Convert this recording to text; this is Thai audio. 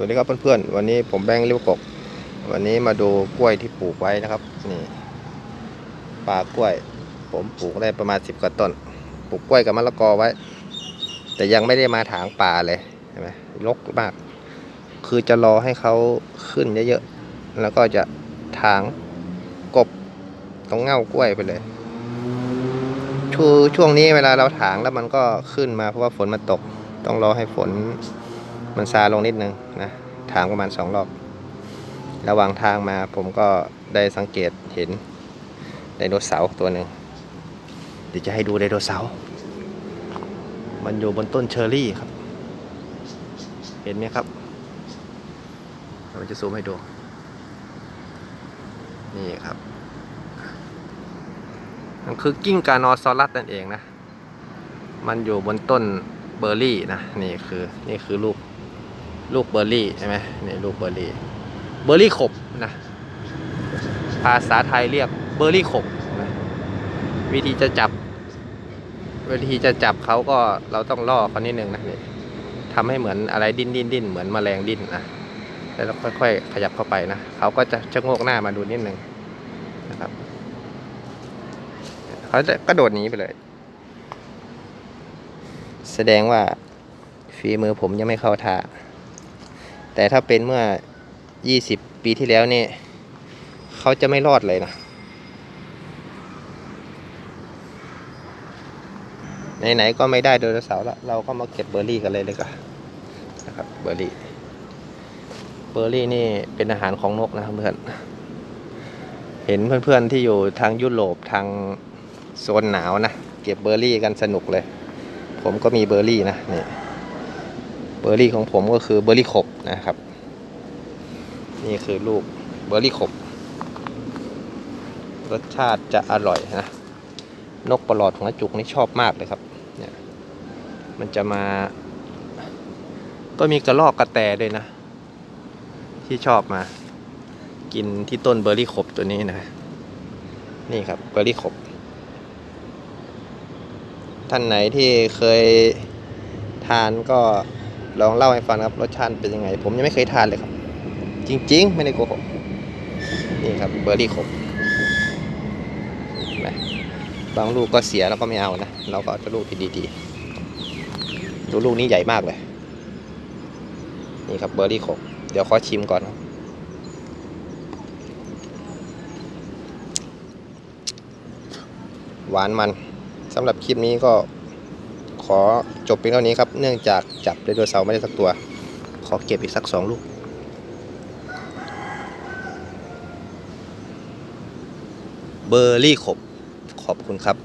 วัสดีครับเพื่อนๆ วันนี้ผมแบงค์ริ้วกกวันนี้มาดูกล้วยที่ปลูกไว้นะครับ นี่ป่ากล้วย ผมปลูกได้ประมาณสิบกว่าต้น ปลูกกล้วยกับมะละกอไว้ แต่ยังไม่ได้มาถางป่าเลยเห็นไหมรกมาก คือจะรอให้เขาขึ้นเยอะๆ แล้วก็จะถางกบตรงเง่ากล้วยไปเลยช่วช่วงนี้เวลาเราถางแล้วมันก็ขึ้นมาเพราะว่าฝนมันตก ต้องรอให้ฝนมันซาลงนิดนึง นะทางประมาณสองรอบ ระหว่างทางมาผมก็ได้สังเกตเห็นไดโนเสาร์ตัวหนึ่งเดี๋ยวจะให้ดูไดโนเสาร์มันอยู่บนต้นเชอร์รี่ครับ เห็นไหมครับเราจะซูมให้ดู นี่ครับ มันคือกิ้งกานอซอรัสนั่นเองนะ มันอยู่บนต้นเบอร์รี่นะ นี่คือ นี่คือลูก ลูกเบอร์รี่ใช่ไหมนี่ลูกเบอร์รี่ เบอร์รี่ขบนะภาษาไทยเรียกเบอร์รี่ขบนะวิธีจะจับวิธีจะจับเขาก็เราต้องล่อเขานิดนึงนะนี่ทำให้เหมือนอะไรดิ้นดิ้นดิ้นเหมือนแมลงดิ้นนะแล้วเราค่อยๆขยับเข้าไปนะเขาก็จะชะโงกหน้ามาดูนิดนึงนะครับเขาจะกระโดดหนีไปเลย แสดงว่าฝีมือผมยังไม่เข้าท่า แต่ถ้าเป็นเมื่อ 20 ปีที่แล้วนี่เขาจะไม่รอดเลยนะ ไหนๆก็ไม่ได้ไดโนเสาร์ละเราก็มาเก็บเบอร์รี่กันเลยเลยกันนะครับเบอร์รี่ เบอร์รี่นี่เป็นอาหารของนกนะครับเพื่อน เห็นเพื่อนๆที่อยู่ทางยุโรปทางโซนหนาวนะ เก็บเบอร์รี่กันสนุกเลย ผมก็มีเบอร์รี่นะนี่ เบอร์รี่ของผมก็คือเบอร์รี่ขบนะครับ นี่คือลูกเบอร์รี่ขบ รสชาติจะอร่อยนะ นกประหลอดของอาจุกนี่ชอบมากเลยครับเนี่ยมันจะมา ก็มีกระรอกกระแตด้วยนะ ที่ชอบมา กินที่ต้นเบอร์รี่ขบตัวนี้นะ นี่ครับเบอร์รี่ขบ ท่านไหนที่เคยทานก็ ลองเล่าให้ฟังครับรสชาติเป็นยังไง ผมยังไม่เคยทานเลยครับ จริง ๆ ไม่ได้โกหกนี่ครับเบอร์รี่ขบเห็นไหมบางลูกก็เสียแล้วก็ไม่เอานะเราก็เอาแต่ลูกที่ดีๆดูลูกนี้ใหญ่มากเลย นี่ครับเบอร์รี่ขบเดี๋ยวขอชิมก่อนครับหวานมันสำหรับคลิปนี้ก็ ขอจบเพียงเท่านี้ครับ เนื่องจากจับไดโนเสาร์ไม่ได้สักตัว ขอเก็บอีกสักสองลูกเบอร์รี่ขบ ขอบคุณครับ